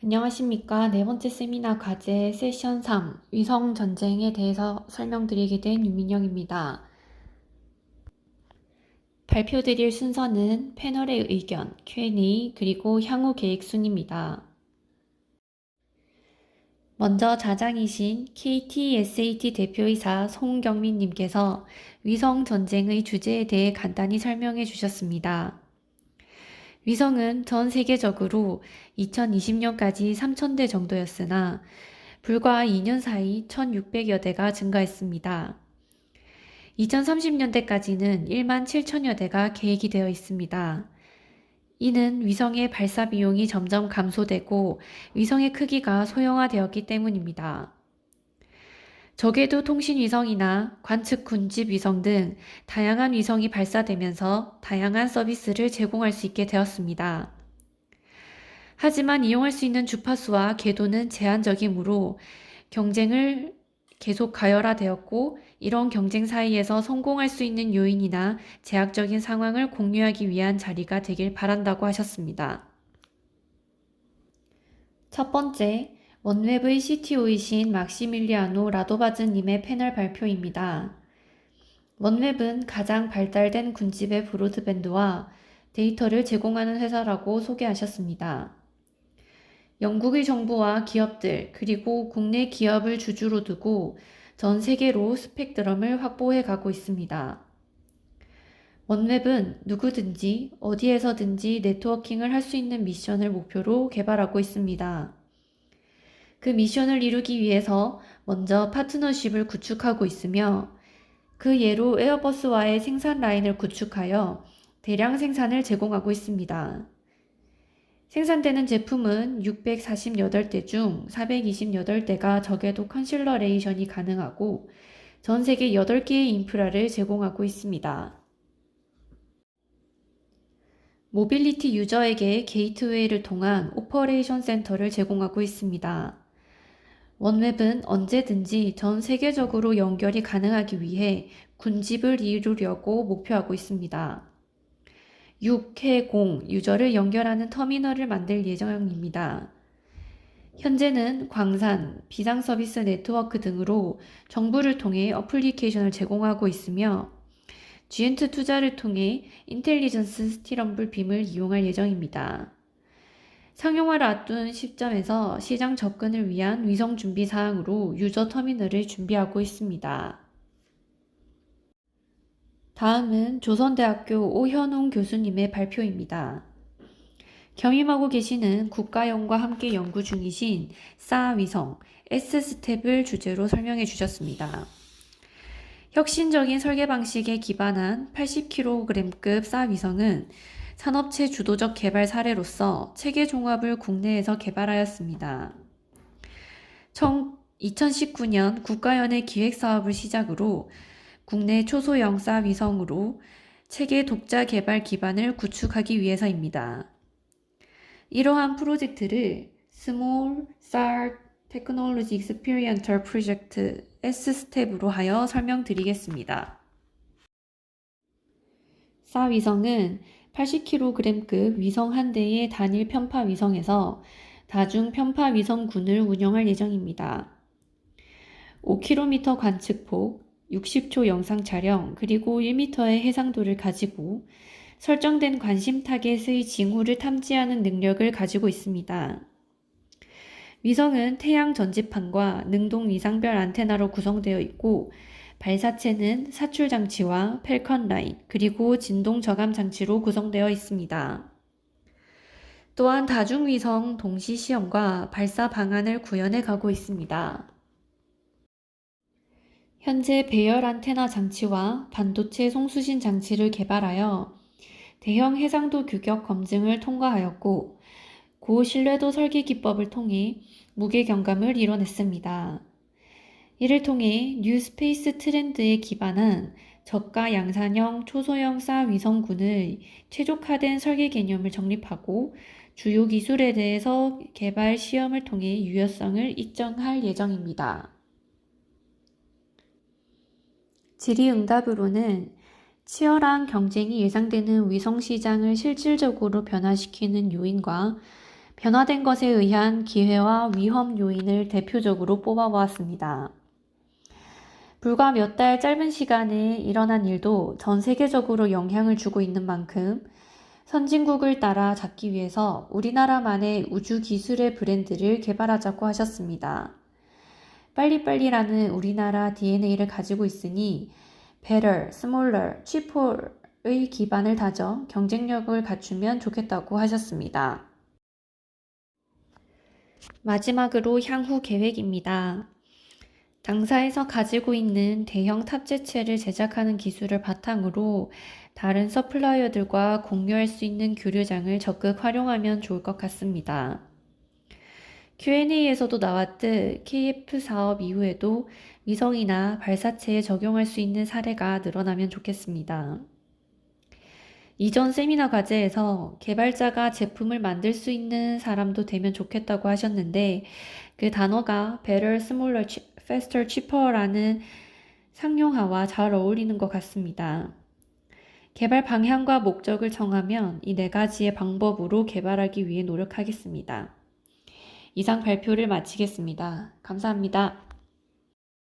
안녕하십니까. 네 번째 세미나 과제 세션 3 위성 전쟁에 대해서 설명드리게 된 유민영입니다. 발표드릴 순서는 패널의 의견, Q&A, 그리고 향후 계획 순입니다. 먼저 자장이신 KTSAT 대표이사 송경민님께서 위성 전쟁의 주제에 대해 간단히 설명해 주셨습니다. 위성은 전 세계적으로 2020년까지 3,000대 정도였으나 불과 2년 사이 1,600여 대가 증가했습니다. 2030년대까지는 1만 7천여 대가 계획이 되어 있습니다. 이는 위성의 발사 비용이 점점 감소되고 위성의 크기가 소형화되었기 때문입니다. 적외도 통신 위성이나 관측 군집 위성 등 다양한 위성이 발사되면서 다양한 서비스를 제공할 수 있게 되었습니다. 하지만 이용할 수 있는 주파수와 궤도는 제한적이므로 경쟁을 계속 가열화되었고 이런 경쟁 사이에서 성공할 수 있는 요인이나 제약적인 상황을 공유하기 위한 자리가 되길 바란다고 하셨습니다. 첫 번째, 원웹의 CTO이신 막시밀리아노 라도바즈님의 패널 발표입니다. 원웹은 가장 발달된 군집의 브로드밴드와 데이터를 제공하는 회사라고 소개하셨습니다. 영국의 정부와 기업들, 그리고 국내 기업을 주주로 두고 전 세계로 스펙트럼을 확보해 가고 있습니다. 원웹은 누구든지 어디에서든지 네트워킹을 할 수 있는 미션을 목표로 개발하고 있습니다. 그 미션을 이루기 위해서 먼저 파트너십을 구축하고 있으며 그 예로 에어버스와의 생산 라인을 구축하여 대량 생산을 제공하고 있습니다. 생산되는 제품은 648대 중 428대가 적외도 컨실러레이션이 가능하고 전 세계 8개의 인프라를 제공하고 있습니다. 모빌리티 유저에게 게이트웨이를 통한 오퍼레이션 센터를 제공하고 있습니다. 원웹은 언제든지 전 세계적으로 연결이 가능하기 위해 군집을 이루려고 목표하고 있습니다. 6회 0 유저를 연결하는 터미널을 만들 예정입니다. 현재는 광산, 비상 서비스 네트워크 등으로 정부를 통해 어플리케이션을 제공하고 있으며 G엔트 투자를 통해 인텔리전스 스티럼블 빔을 이용할 예정입니다. 상용화를 앞둔 시점에서 시장 접근을 위한 위성 준비 사항으로 유저 터미널을 준비하고 있습니다. 다음은 조선대학교 오현웅 교수님의 발표입니다. 겸임하고 계시는 국가연과 함께 연구 중이신 싸 위성 S스텝을 주제로 설명해 주셨습니다. 혁신적인 설계 방식에 기반한 80kg급 싸 위성은 산업체 주도적 개발 사례로서 체계 종합을 국내에서 개발하였습니다. 2019년 국가연의 기획 사업을 시작으로 국내 초소형 사 위성으로 체계 독자 개발 기반을 구축하기 위해서입니다. 이러한 프로젝트를 Small SAR Technology Experiential Project S스텝으로 하여 설명드리겠습니다. 사 위성은 80kg급 위성 한 대의 단일 편파 위성에서 다중 편파 위성군을 운영할 예정입니다. 5km 관측폭, 60초 영상 촬영, 그리고 1m의 해상도를 가지고 설정된 관심 타겟의 징후를 탐지하는 능력을 가지고 있습니다. 위성은 태양 전지판과 능동 위상별 안테나로 구성되어 있고 발사체는 사출 장치와 펠컨 라인, 그리고 진동 저감 장치로 구성되어 있습니다. 또한 다중위성 동시 시험과 발사 방안을 구현해 가고 있습니다. 현재 배열 안테나 장치와 반도체 송수신 장치를 개발하여 대형 해상도 규격 검증을 통과하였고 고신뢰도 설계 기법을 통해 무게 경감을 이뤄냈습니다. 이를 통해 뉴스페이스 트렌드에 기반한 저가 양산형 초소형 사 위성군의 최적화된 설계 개념을 정립하고 주요 기술에 대해서 개발 시험을 통해 유효성을 입증할 예정입니다. 질의응답으로는 치열한 경쟁이 예상되는 위성 시장을 실질적으로 변화시키는 요인과 변화된 것에 의한 기회와 위험 요인을 대표적으로 뽑아보았습니다. 불과 몇 달 짧은 시간에 일어난 일도 전 세계적으로 영향을 주고 있는 만큼 선진국을 따라 잡기 위해서 우리나라만의 우주 기술의 브랜드를 개발하자고 하셨습니다. 빨리빨리라는 우리나라 DNA를 가지고 있으니 better, smaller, cheaper의 기반을 다져 경쟁력을 갖추면 좋겠다고 하셨습니다. 마지막으로 향후 계획입니다. 당사에서 가지고 있는 대형 탑재체를 제작하는 기술을 바탕으로 다른 서플라이어들과 공유할 수 있는 교류장을 적극 활용하면 좋을 것 같습니다. Q&A에서도 나왔듯 KF 사업 이후에도 위성이나 발사체에 적용할 수 있는 사례가 늘어나면 좋겠습니다. 이전 세미나 과제에서 개발자가 제품을 만들 수 있는 사람도 되면 좋겠다고 하셨는데 그 단어가 better, smaller, faster, cheaper라는 상용화와 잘 어울리는 것 같습니다. 개발 방향과 목적을 정하면 이 네 가지의 방법으로 개발하기 위해 노력하겠습니다. 이상 발표를 마치겠습니다. 감사합니다.